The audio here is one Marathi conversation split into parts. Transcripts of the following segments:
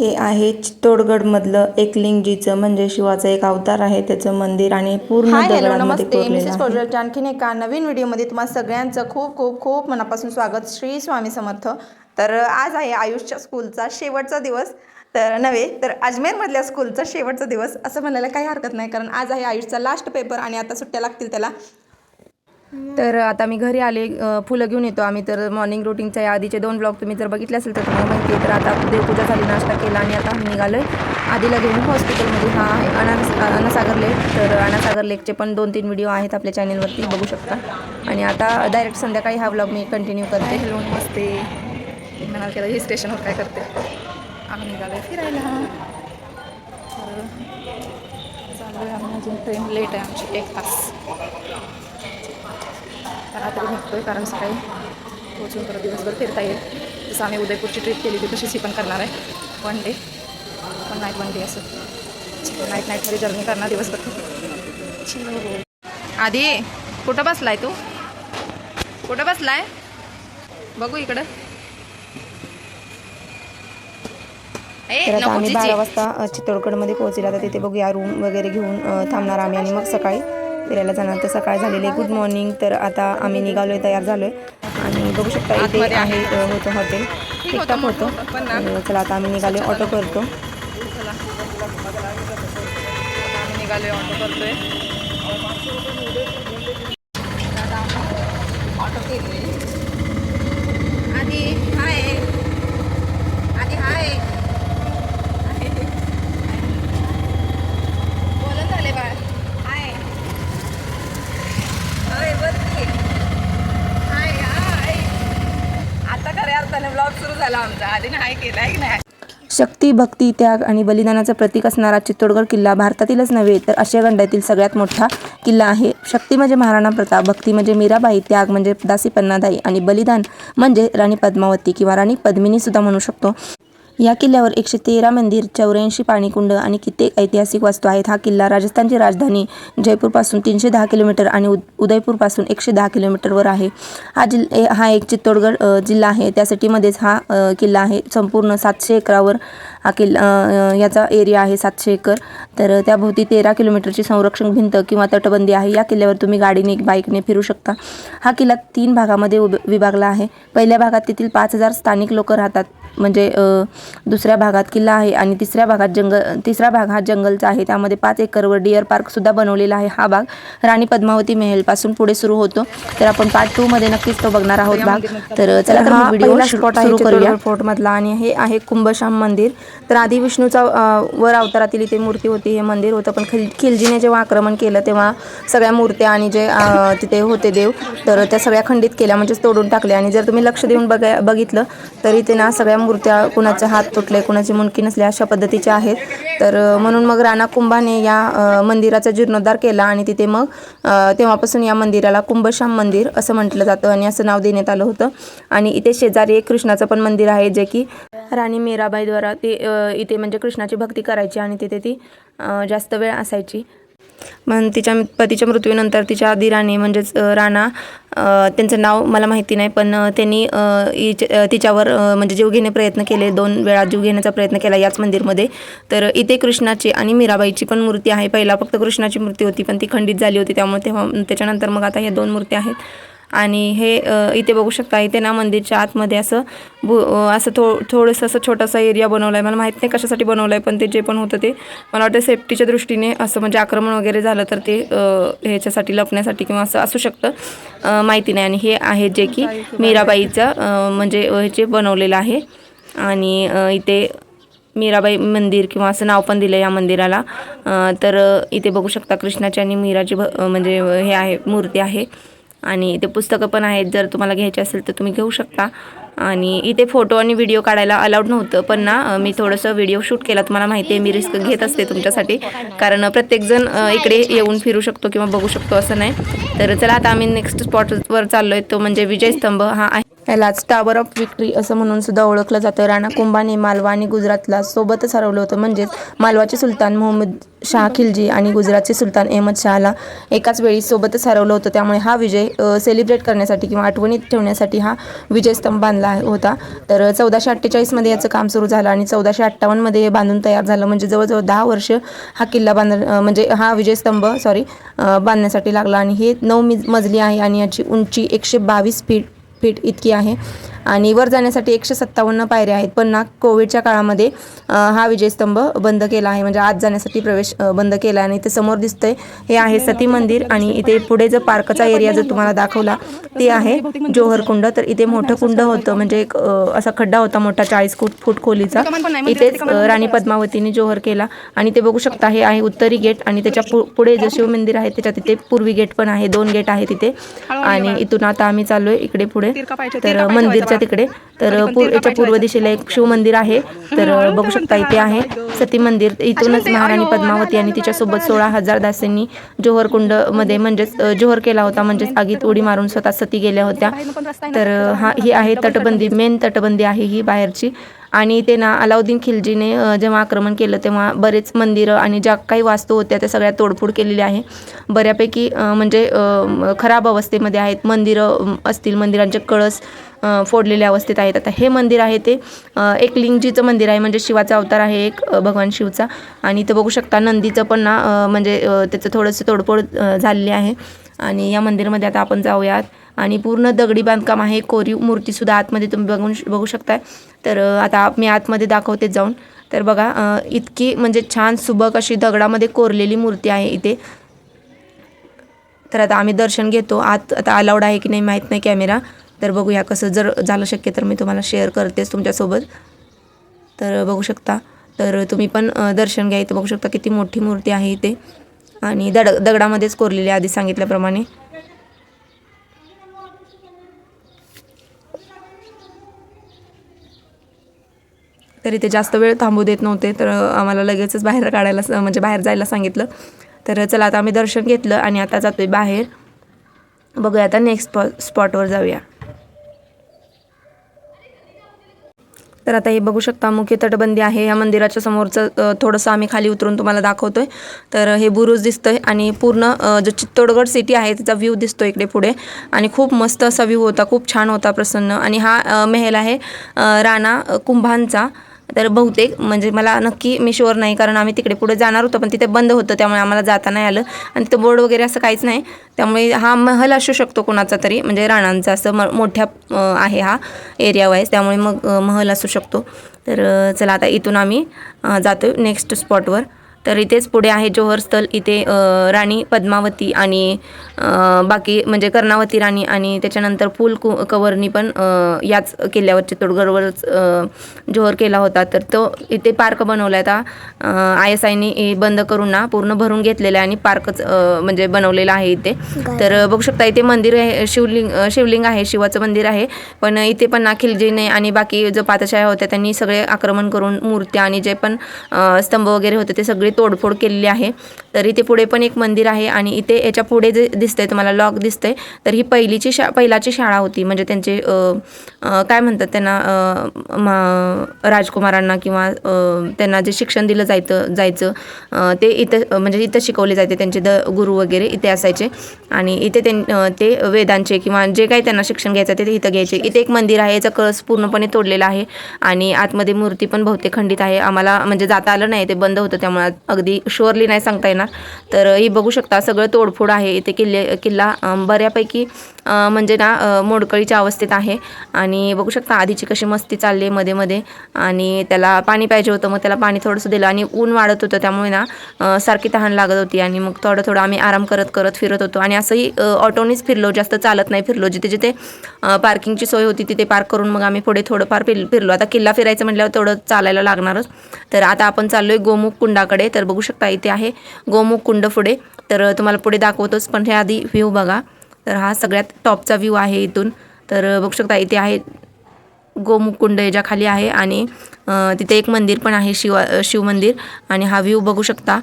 हे आहे चित्तोडगडमधलं एकलिंगजीचं म्हणजे शिवाचं एक अवतार आहे त्याचं मंदिर आणि पूर्ण हाय हॅलो दगडांमध्ये नमस्ते. कोरलेलं मिसेस आहे. कोजरच्या आणखीन एका नवीन व्हिडिओमध्ये तुम्हाला सगळ्यांचं खूप खूप खूप मनापासून स्वागत. श्री स्वामी समर्थ. तर आज आहे आयुषच्या स्कूलचा शेवटचा दिवस. तर नव्हे तर अजमेरमधल्या स्कूलचा शेवटचा दिवस असं म्हणायला काही हरकत नाही कारण आज आहे आयुषचा लास्ट पेपर आणि आता सुट्ट्या लागतील त्याला. तर आता मी घरी आले फुलं घेऊन येतो आम्ही. तर मॉर्निंग रुटीनच्या या आधीचे दोन ब्लॉग तुम्ही जर बघितले असेल तर तुम्हाला माहिती आहे. तर आता देवपूजा झाली नाश्ता केला आणि आता आम्ही निघालो आहे आधीला घेऊन हॉस्पिटलमध्ये हा आहे अनास अनासागर लेक तर अनासागर लेकचे पण दोन तीन व्हिडिओ आहेत आपल्या चॅनलवरती बघू शकता. आणि आता डायरेक्ट संध्याकाळी हा ब्लॉग मी कंटिन्यू करते. हॅलो नमस्ते. म्हणाल केलं हिल स्टेशनवर काय करते? आम्ही निघालो फिरायला. चालू आहे आम्ही अजून ट्रेन लेट आहे आमची एक तास. रात्री निघतोय कारण सकाळी पोचून परत दिवसभर फिरता येईल जसं आम्ही उदयपूरची ट्रिप केली होती तशीच ही पण करणार आहे one day one night one day असं नाईट नाईटमध्ये जर्नी करणार दिवसभर आधी कुठं बसलाय तू कुठं बसलाय बघू इकडं तर आम्ही. बारा वाजता चित्तोडगडमध्ये पोहोचेल आता तिथे बघूया रूम वगैरे घेऊन थांबणार आम्ही आणि मग सकाळी फिरायला जाणार. तर सकाळ झालेली गुड मॉर्निंग तर आता आम्ही निघालोय तयार झालोय. आणि बघू शकता इथे आहे. आहे. होतं हॉटेल मोठं होतं चला आता आम्ही निघालो ऑटो करतो. ऑटो करतोय. ऑटो केली आधी हाय बोलत झाले बाळ हाय हाय बरं हाय हाय आता खऱ्या अर्थाने ब्लॉग सुरू झाला आमचा आधी नाही केला आहे की नाही? शक्ती भक्ती त्याग आणि बलिदानाचं प्रतीक असणारा चित्तोडगड किल्ला भारतातीलच नव्हे तर आशिया खंडातील सगळ्यात मोठा किल्ला आहे. शक्ती म्हणजे महाराणा प्रताप भक्ती म्हणजे मीराबाई त्याग म्हणजे दासी पन्नादाई आणि बलिदान म्हणजे राणी पद्मावती किंवा राणी पद्मिनी सुद्धा म्हणू शकतो. या किल्ल्यावर एकशे तेरा मंदिर चौऱ्याऐंशी पाणीकुंड आणि कित्येक ऐतिहासिक वास्तू आहेत. हा किल्ला राजस्थानची राजधानी जयपूरपासून तीनशे दहा किलोमीटर आणि उद उदयपूरपासून एकशे दहा किलोमीटरवर आहे. हा जिल ए- हा एक चित्तोडगड जिल्हा आहे. त्या सिटीमध्येच हा किल्ला आहे. संपूर्ण सातशे एकरावर हा किल्ला याचा एरिया आहे सातशे एकर. तर त्याभोवती तेरा किलोमीटरची संरक्षण भिंत किंवा तटबंदी आहे. या किल्ल्यावर तुम्ही गाडीने बाईकने फिरू शकता. हा किल्ला तीन भागामध्ये उभ विभागला आहे. पहिल्या भागात तेथील पाच हजार स्थानिक लोक राहतात. म्हणजे दुसऱ्या भागात किल्ला आहे आणि तिसऱ्या भागात जंगल तिसरा भाग हा जंगलचा आहे. त्यामध्ये पाच एकरवर डिअर पार्कसुद्धा बनवलेला आहे. हा भाग राणी पद्मावती मेहेलपासून पुढे सुरू होतो. तर आपण पार्ट टू मध्ये नक्कीच तो बघणार आहोत भाग. तर चला तर व्हिडिओ सुरू करूया. फोर्ट मधला आणि हे आहे कुंभशाम मंदिर. तर आधी विष्णूचा वर अवतारातील इथे मूर्ती होती हे मंदिर होतं. पण खिल खिलजीने जेव्हा आक्रमण केलं तेव्हा सगळ्या मूर्त्या आणि जे तिथे होते देव तर त्या सगळ्या खंडित केल्या म्हणजेच तोडून टाकल्या आणि जर तुम्ही लक्ष देऊन बघा बघितलं तर इथे ना सगळ्या मूर्त्या कुणाचे हात तुटले कुणाची मुंडकी नसले अशा पद्धतीच्या आहेत. तर म्हणून मग राणा कुंभाने या मंदिराचा जीर्णोद्धार केला आणि तिथे मग तेव्हापासून या मंदिराला कुंभश्याम मंदिर असं म्हटलं जातं आणि असं नाव देण्यात आलं होतं. आणि इथे शेजारी एक कृष्णाचं पण मंदिर आहे जे की राणी मीराबाईद्वारा ते इथे म्हणजे कृष्णाची भक्ती करायची आणि तिथे ती जास्त वेळ असायची. मग तिच्या पतीच्या मृत्यूनंतर तिच्या आधी राणे म्हणजेच राणा त्यांचं नाव मला माहिती नाही पण त्यांनी तिच्यावर म्हणजे जीव घेणे प्रयत्न केले दोन वेळा जीव घेण्याचा प्रयत्न केला याच मंदिरमध्ये. तर इथे कृष्णाची आणि मीराबाईची पण मूर्ती आहे. पहिला फक्त कृष्णाची मूर्ती होती पण ती खंडित झाली होती त्यामुळे तेव्हा त्याच्यानंतर मग आता ह्या दोन मूर्ती आहेत. आणि हे इथे बघू शकता इथे ना मंदिरच्या आतमध्ये असं बु असं थो थोडंसं असं छोटासा एरिया बनवला आहे मला माहीत नाही कशासाठी बनवलं आहे पण ते जे पण होतं ते मला वाटतं सेफ्टीच्या दृष्टीने असं म्हणजे आक्रमण वगैरे झालं तर ते ह्याच्यासाठी लपण्यासाठी किंवा असं असू शकतं. माहिती नाही. आणि हे आहे जे की मीराबाईचं म्हणजे ह्याचे बनवलेलं आहे. आणि इथे मीराबाई मंदिर किंवा असं नाव पण दिलं या मंदिराला. तर इथे बघू शकता कृष्णाची आणि मीराची म्हणजे हे आहे मूर्ती आहे. आणि इथे पुस्तकं पण आहेत जर तुम्हाला घ्यायचे असेल तर तुम्ही घेऊ शकता. आणि इथे फोटो आणि व्हिडिओ काढायला अलाउड नव्हतं पण ना मी थोडंसं व्हिडिओ शूट केला. तुम्हाला माहिती आहे मी रिस्क घेत असते तुमच्यासाठी. कारण प्रत्येकजण इकडे येऊन फिरू शकतो किंवा बघू शकतो असं नाही. तर चला आता आम्ही नेक्स्ट स्पॉटवर चाललो आहे तो म्हणजे विजय स्तंभ हा आहे. यालाच टावर ऑफ विक्ट्री असं म्हणून सुद्धा ओळखलं जातं. राणा कुंभाने मालवा आणि गुजरातला सोबतच हरवलं होतं. म्हणजेच मालवाचे सुलतान मोहम्मद शाह खिलजी आणि गुजरातचे सुलतान अहमद शहाला एकाच वेळी सोबतच हरवलं होतं. त्यामुळे हा विजय सेलिब्रेट करण्यासाठी किंवा आठवणीत ठेवण्यासाठी हा विजयस्तंभ बांधला होता. तर चौदाशे अठ्ठेचाळीसमध्ये याचं काम सुरू झालं आणि चौदाशे अठ्ठावन्नमध्ये हे बांधून तयार झालं. म्हणजे जवळजवळ दहा वर्ष हा किल्ला बांध म्हणजे हा विजयस्तंभ सॉरी बांधण्यासाठी लागला. आणि हे नऊ मजली आहे आणि याची उंची एकशे बावीस फीट फीट इतकी आहे. आणि वर जाण्यासाठी एकशे सत्तावन्न पायऱ्या आहेत. पण ना कोविडच्या काळामध्ये हा विजयस्तंभ बंद केला आहे. म्हणजे आत जाण्यासाठी प्रवेश बंद केला आणि इथे समोर दिसतंय. हे आहे सती मंदिर आणि इथे पुढे जो पार्कचा एरिया जर तुम्हाला दाखवला ते आहे जोहर कुंड तर इथे मोठं कुंड होतं. म्हणजे एक असा खड्डा होता मोठा चाळीस फूट फूट खोलीचा. इथेच राणी पद्मावतीने जोहर केला. आणि ते बघू शकता हे आहे उत्तरी गेट आणि त्याच्या पुढे जे शिव मंदिर आहे त्याच्या तिथे पूर्वी गेट पण आहे. दोन गेट आहे तिथे आणि इथून आता आम्ही चाललोय इकडे पुढे. तर मंदिर मंदिरच्या तिकडे. तर याच्या पूर्व दिशेला एक शिव मंदिर आहे. तर बघू शकता इथे आहे सती मंदिर. इथूनच महाराणी पद्मावती आणि तिच्यासोबत सोळा हजार दासींनी जोहर कुंडमध्ये म्हणजेच जोहर केला होता. म्हणजेच आगीत उडी मारून स्वतः सती गेल्या होत्या. तर हा ही आहे तटबंदी. मेन तटबंदी आहे ही बाहेरची. आणि ते ना अलाउद्दीन खिलजीने जेव्हा आक्रमण केलं तेव्हा बरेच मंदिरं आणि ज्या काही वास्तू होत्या त्या सगळ्या तोडफोड केलेल्या आहे. बऱ्यापैकी म्हणजे खराब अवस्थेमध्ये आहेत. मंदिरं असतील मंदिरांचे कळस फोडलेल्या अवस्थेत आहेत. आता हे मंदिर आहे ते एक लिंगजीचं मंदिर आहे म्हणजे शिवाचा अवतार आहे एक भगवान शिवचा. आणि इथं बघू शकता नंदीचं पण ना म्हणजे त्याचं थोडंसं तोडफोड झालेली आहे. आणि या मंदिरामध्ये आता आपण जाऊयात. आणि पूर्ण दगडी बांधकाम आहे. कोरीव मूर्तीसुद्धा आतमध्ये तुम्ही बघून बघू शकताय. तर आता मी आतमध्ये दाखवते जाऊन. तर बघा इतकी म्हणजे छान सुबक अशी दगडामध्ये कोरलेली मूर्ती आहे इथे. तर आता आम्ही दर्शन घेतो. आत आता अलाउड आहे की नाही माहीत नाही कॅमेरा तर बघूया कसं जर झालं शक्य तर मी तुम्हाला शेअर करतेच तुमच्यासोबत. तर बघू शकता. तर तुम्ही पण दर्शन घ्या. इथे बघू शकता किती मोठी मूर्ती आहे इथे. आणि दड दगडामध्येच कोरलेली आधी सांगितल्याप्रमाणे. तर इथे जास्त वेळ थांबू देत नव्हते तर आम्हाला लगेचच बाहेर काढायला स- म्हणजे बाहेर जायला सांगितलं. तर चला आता आम्ही दर्शन घेतलं आणि आता जातोय बाहेर. बघूया आता नेक्स्ट स्पॉ स्पॉटवर जाऊया. तर आता हे बघू शकता मुख्य तटबंदी आहे. या मंदिराच्या समोरचं थोडंसं आम्ही खाली उतरून तुम्हाला दाखवतोय. तर हे बुरुज दिसतंय आणि पूर्ण जो चित्तोडगड सिटी आहे त्याचा व्ह्यू दिसतो इकडे पुढे. आणि खूप मस्त असा व्ह्यू होता खूप छान होता प्रसन्न. आणि हा अ, आहे राणा कुंभांचा. तर बहुतेक म्हणजे मला नक्की मी शुअर नाही कारण आम्ही तिकडे पुढे जाणार होतो पण तिथे बंद होतं त्यामुळे आम्हाला जाता नाही आलं. आणि तिथं बोर्ड वगैरे असं काहीच नाही. त्यामुळे हा महल असू शकतो कोणाचा तरी म्हणजे राणांचा असं म मोठ्या आहे हा एरिया वाईज त्यामुळे मग महल असू शकतो. तर चला आता इथून आम्ही जातो नेक्स्ट स्पॉटवर तर इथेच पुढे आहे जोहर स्थल इथे राणी पद्मावती आणि बाकी म्हणजे कर्णावती राणी आणि त्याच्यानंतर फुल कु कवरनी पण याच किल्ल्यावर चित्तोडगडवरच जोहर केला होता. तर तो इथे पार्क बनवला आहे आता आय एस आयनी बंद करून ना पूर्ण भरून घेतलेला आहे आणि पार्कच म्हणजे बनवलेला आहे इथे. तर बघू शकता इथे मंदिर आहे शिवलिंग शिवलिंग आहे शिवाचं मंदिर आहे. पण इथे पण ना खिलजीने आणि बाकी जो पातशाह्या होत्या त्यांनी सगळे आक्रमण करून मूर्त्या आणि जे पण स्तंभ वगैरे होते ते सगळे तोडफोड केलेली आहे. तर इथे पुढे पण एक मंदिर आहे आणि इथे याच्यापुढे जे दिसतंय तुम्हाला लॉक दिसतंय तर ही पहिलीची शा पहिलाची शाळा होती. म्हणजे त्यांचे काय म्हणतात त्यांना मा- राजकुमारांना किंवा त्यांना जे शिक्षण दिलं जायचं जायचं ते इथं म्हणजे इथं शिकवले जायचे. त्यांचे द गुरु वगैरे इथे असायचे. आणि इथे त्यां ते वेदांचे किंवा जे काही त्यांना शिक्षण घ्यायचं ते इथं घ्यायचे. इथे एक मंदिर आहे याचा कळस पूर्णपणे तोडलेला आहे आणि आतमध्ये मूर्ती पण बहुतेक खंडित आहे. आम्हाला म्हणजे जाता आलं नाही ते बंद होतं त्यामुळे अगदी शुअरली नाही सांगता येणार. तर ही बघू शकता सगळं तोडफोड आहे. इथे किल्ले किल्ला बऱ्यापैकी म्हणजे ना मोडकळीच्या अवस्थेत आहे. आणि बघू शकता आधीची कशी मस्ती चालली आहे मध्ये मध्ये. आणि त्याला पाणी पाहिजे होतं मग त्याला पाणी थोडंसं दिलं आणि ऊन वाढत होतं. त्यामुळे ना सारखी तहान लागत होती. आणि मग थोडं थोडं आम्ही आराम करत करत फिरत होतो. आणि असंही ऑटोनीच फिरलो. जास्त चालत नाही फिरलो. जिथे जिथे पार्किंगची सोय होती तिथे पार्क करून मग आम्ही पुढे थोडंफार फिर फिरलो. आता किल्ला फिरायचं म्हटल्यावर थोडं चालायला लागणारच. तर आता आपण चाललो आहे गोमुख कुंडाकडे. तर तर बघू शकता इथे आहे गोमुख कुंड पुढे. तर तुम्हाला पुढे दाखवतोच पण हे आधी व्ह्यू बघा. तर हा सगळ्यात टॉपचा व्ह्यू आहे इथून. तर बघू शकता इथे आहे गोमुख कुंड याच्या खाली आहे आणि तिथे एक मंदिर पण आहे शिवा शिव मंदिर. आणि हा व्ह्यू बघू शकता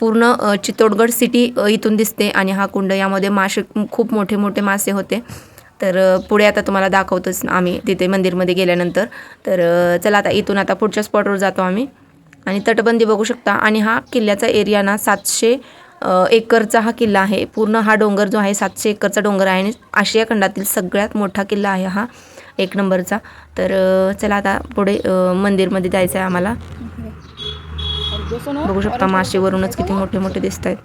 पूर्ण चित्तोडगड सिटी इथून दिसते. आणि हा कुंड यामध्ये मासे खूप मोठे मोठे मासे होते. तर पुढे आता तुम्हाला दाखवतोच आम्ही तिथे मंदिरमध्ये गेल्यानंतर. तर चला आता इथून आता पुढच्या स्पॉटवर जातो आम्ही. आणि तटबंदी बघू शकता. आणि हा किल्ल्याचा एरिया ना सातशे एकरचा हा किल्ला आहे. पूर्ण हा डोंगर जो आहे सातशे एकरचा डोंगर आहे. आणि आशिया खंडातील सगळ्यात मोठा किल्ला आहे हा एक नंबरचा. तर चला आता पुढे मंदिरमध्ये जायचं आहे आम्हाला बघू शकता माशीवरूनच किती मोठे मोठे दिसत आहेत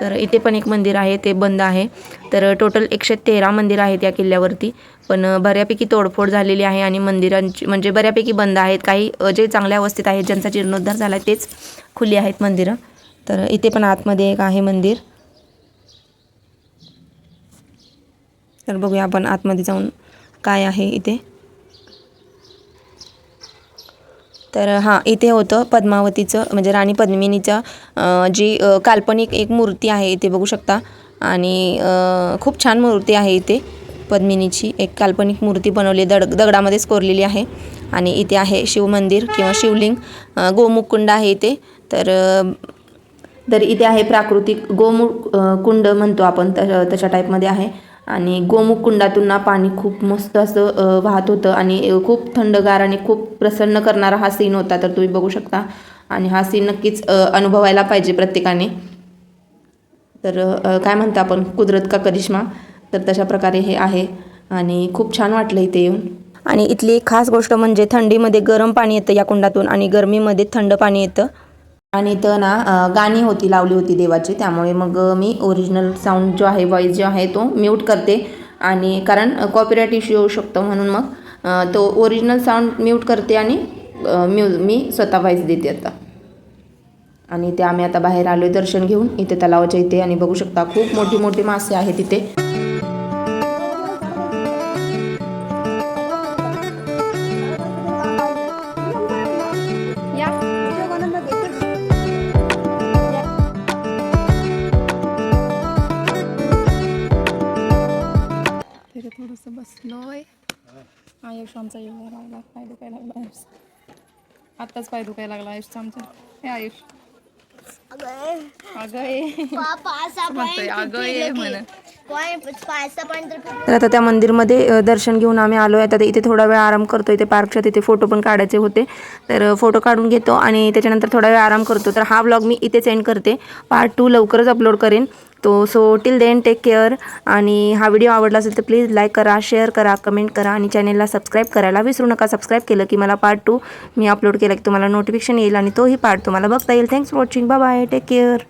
तर इथे पण एक मंदिर आहे ते बंद आहे. तर टोटल एकशे तेरा मंदिर आहेत या किल्ल्यावरती. पण बऱ्यापैकी तोडफोड झालेली आहे आणि मंदिरांची म्हणजे बऱ्यापैकी बंद आहेत. काही जे चांगल्या अवस्थेत आहेत ज्यांचा जीर्णोद्धार झाला तेच खुली आहेत मंदिरं. तर इथे पण आतमध्ये एक आहे मंदिर. तर बघूया आपण आतमध्ये जाऊन काय आहे इथे. तर हां इथे होतं पद्मावतीचं म्हणजे राणी पद्मिनीचं जी काल्पनिक एक मूर्ती आहे इथे बघू शकता. आणि खूप छान मूर्ती आहे इथे पद्मिनीची. एक काल्पनिक मूर्ती बनवली दड दगडामध्येच कोरलेली आहे. आणि इथे आहे शिवमंदिर किंवा शिवलिंग अं, गोमुखकुंड आहे इथे. तर तर इथे आहे प्राकृतिक गोमुख कुंड म्हणतो आपण तशा तशा टाईपमध्ये आहे. आणि गोमुख कुंडातून ना पाणी खूप मस्त असं वाहत होतं. आणि खूप थंडगार आणि खूप प्रसन्न करणारा हा सीन होता. तर तुम्ही बघू शकता. आणि हा सीन नक्कीच अनुभवायला पाहिजे प्रत्येकाने. तर काय म्हणता आपण? कुदरत का करिश्मा? तर तशा प्रकारे हे आहे. आणि खूप छान वाटलं इथे येऊन. आणि इथली एक खास गोष्ट म्हणजे थंडीमध्ये गरम पाणी येतं या कुंडातून. आणि गरमीमध्ये थंड पाणी येतं. आणि तर ना गाणी होती लावली होती देवाची. त्यामुळे मग मी ओरिजिनल साऊंड जो आहे व्हॉईस जो आहे तो म्यूट करते. आणि कारण कॉपीराईट इश्यू येऊ शकतो म्हणून मग तो ओरिजिनल साऊंड म्यूट करते आणि म्यू मी स्वतः व्हॉईस देते आता. आणि ते आम्ही आता बाहेर आलो दर्शन घेऊन. इथे तलावाच्या इथे आणि बघू शकता खूप मोठी मोठी मासे आहेत तिथे बसलोय आयुष आमचा येऊन लागला पाय दुखायला लागला आयुष. आत्ताच पाय दुखायला लागला आयुषचा आमच्या हे आयुष. तर आता त्या मंदिरमध्ये दर्शन घेऊन आम्ही आलो आहे आता इथे थोडा वेळ आराम करतो इथे पार्कच्या तिथे फोटो पण काढायचे होते. तर फोटो काढून घेतो आणि त्याच्यानंतर थोडा वेळ आराम करतो. तर हा ब्लॉग मी इथे सेंड करते. पार्ट टू लवकरच अपलोड करेन. तो so till then take care आणि हा व्हिडिओ आवडला असेल तर प्लीज लाईक करा शेअर करा कमेंट करा आणि चॅनेलला सबस्क्राईब करायला विसरू नका. सबस्क्राईब केलं की मला पार्ट टू मी अपलोड केला की तुम्हाला नोटिफिकेशन येईल आणि तोही पार्ट तुम्हाला बघता येईल. Thanks for watching bye bye take care